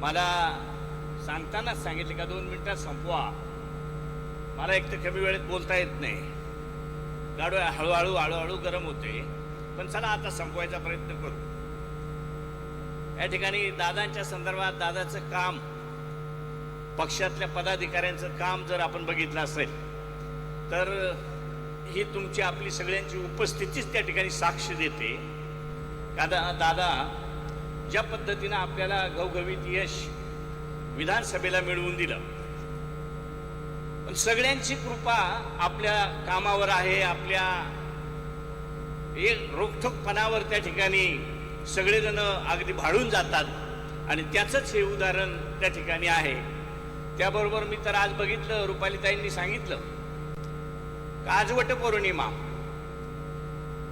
मला सांगतानाच सांगितले का दोन मिनिटात संपवा. मला एक तर कमी वेळेत बोलता येत नाही. गाडू हळूहळू हळूहळू गरम होते. पण चला आता संपवायचा प्रयत्न करू. या ठिकाणी दादांच्या संदर्भात दादाचं काम पक्षातल्या पदाधिकाऱ्यांचं काम जर आपण बघितलं असेल तर ही तुमची आपली सगळ्यांची उपस्थितीच त्या ठिकाणी साक्ष देते. दादा दादा ज्या पद्धतीनं आपल्याला घवघवीत यश विधानसभेला मिळवून दिलं. पण सगळ्यांची कृपा आपल्या कामावर आहे आपल्या एक रोखठोकपणावर त्या ठिकाणी सगळेजण अगदी भाळून जातात आणि त्याचंच हे उदाहरण त्या ठिकाणी आहे. त्याबरोबर मी तर आज बघितलं रुपालीताईंनी सांगितलं का आज वटपौर्णिमा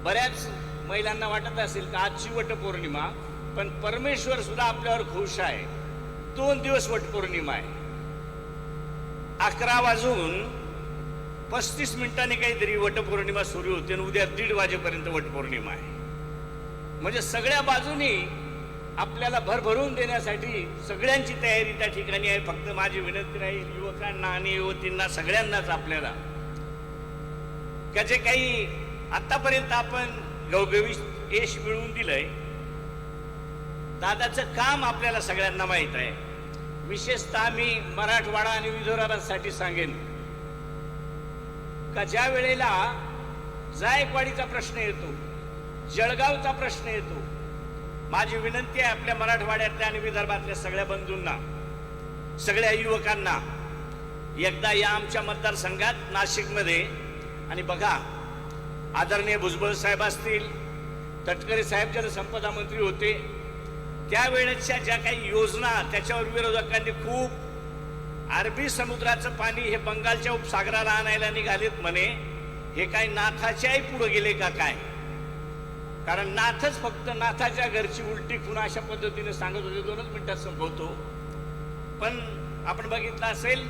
बऱ्याच महिलांना वाटत असेल का आजची वटपौर्णिमा पण परमेश्वर सुद्धा आपल्यावर खुश आहे. दोन दिवस वटपौर्णिमा आहे. अकरा वाजून पस्तीस मिनिटांनी काहीतरी वटपौर्णिमा सुरू होते आणि उद्या दीड वाजेपर्यंत वटपौर्णिमा आहे. म्हणजे सगळ्या बाजूनी आपल्याला भरभरून देण्यासाठी सगळ्यांची तयारी त्या ठिकाणी आहे. फक्त माझी विनंती राहील युवकांना आणि युवतींना सगळ्यांनाच आपल्याला. का जे काही आतापर्यंत आपण गवगवी यश मिळवून दिलंय दादाचं काम आपल्याला सगळ्यांना माहीत आहे. विशेषतः मी मराठवाडा आणि विदर्भासाठी सांगेन. का ज्या वेळेला जायकवाडीचा प्रश्न येतो जळगावचा प्रश्न येतो माझी विनंती आहे आपल्या मराठवाड्यातल्या आणि विदर्भातल्या सगळ्या बंधूंना सगळ्या युवकांना एकदा या आमच्या मतदारसंघात नाशिकमध्ये आणि बघा आदरणीय भुजबळ साहेब असतील तटकरे साहेब जलसंपदा मंत्री होते त्यावेळेच्या ज्या काही योजना त्याच्यावर विरोधकांनी खूप अरबी समुद्राचं पाणी हे बंगालच्या उपसागराला आणायला निघालेत म्हणे. हे काय नाथाच्याही पुढे गेले का काय? कारण नाथच फक्त नाथाच्या घरची उलटी खुणा अशा पद्धतीने सांगत होते दोनच मिनिटात संपवतो. पण आपण बघितलं असेल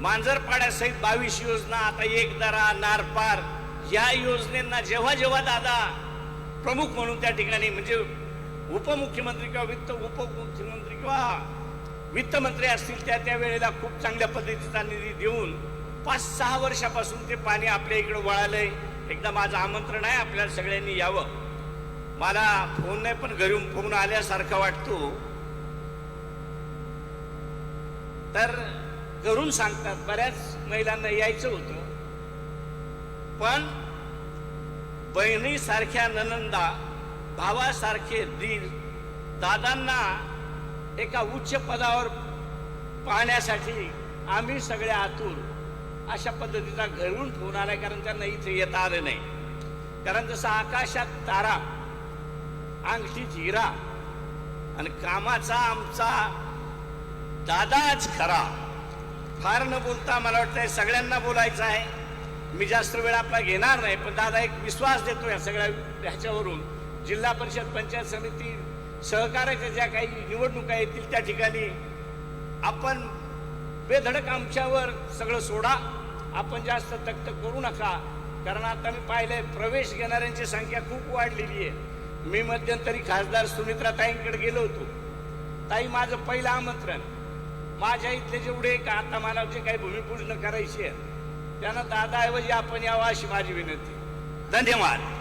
मांजरपाड्यासहित बावीस योजना आता एक दरा नारपार या योजनेंना जेव्हा जेव्हा दादा प्रमुख म्हणून त्या ठिकाणी म्हणजे उपमुख्यमंत्री किंवा वित्त उपमुख्यमंत्री किंवा वित्तमंत्री असतील त्या त्या वेळेला खूप चांगल्या पद्धतीचा निधी देऊन पाच सहा वर्षापासून ते पाणी आपल्या इकडे वळालंय. एकदा माझं आमंत्रण आहे आपल्याला सगळ्यांनी यावं. मला फोन नाही पण घरून फोन आल्यासारखा वाटतो. तर घरून सांगतात बऱ्याच महिलांना यायचं होतं. पण बहिणीसारख्या ननंदा भावासारखे दीर दादांना एका उच्च पदावर पाहण्यासाठी आम्ही सगळे आतूर अशा पद्धतीचा घरून ठेवणार आहे कारण त्यांना इथे येता आलं नाही. कारण जसं आकाशात तारा अंगठीत हिरा आणि कामाचा आमचा दादाच खरा. फार न बोलता मला वाटतं सगळ्यांना बोलायचं आहे. मी जास्त वेळ आपला घेणार नाही पण दादा एक विश्वास देतो या सगळ्या ह्याच्यावरून. जिल्हा परिषद पंचायत समिती सहकार्याच्या ज्या काही निवडणुका येतील त्या ठिकाणी आपण बेधडक आमच्यावर सगळं सोडा. आपण जास्त तक्त करू नका. कारण आता मी पाहिलंय प्रवेश घेणाऱ्यांची संख्या खूप वाढलेली आहे. मी मध्यंतरी खासदार सुमित्रा ताईंकडे गेलो होतो. ताई माझं पहिलं आमंत्रण. माझ्या इथले जेवढे का आता मला जे काही भूमिपूजन करायची आहे त्यांना दादाऐवजी आपण यावं अशी माझी विनंती. धन्यवाद.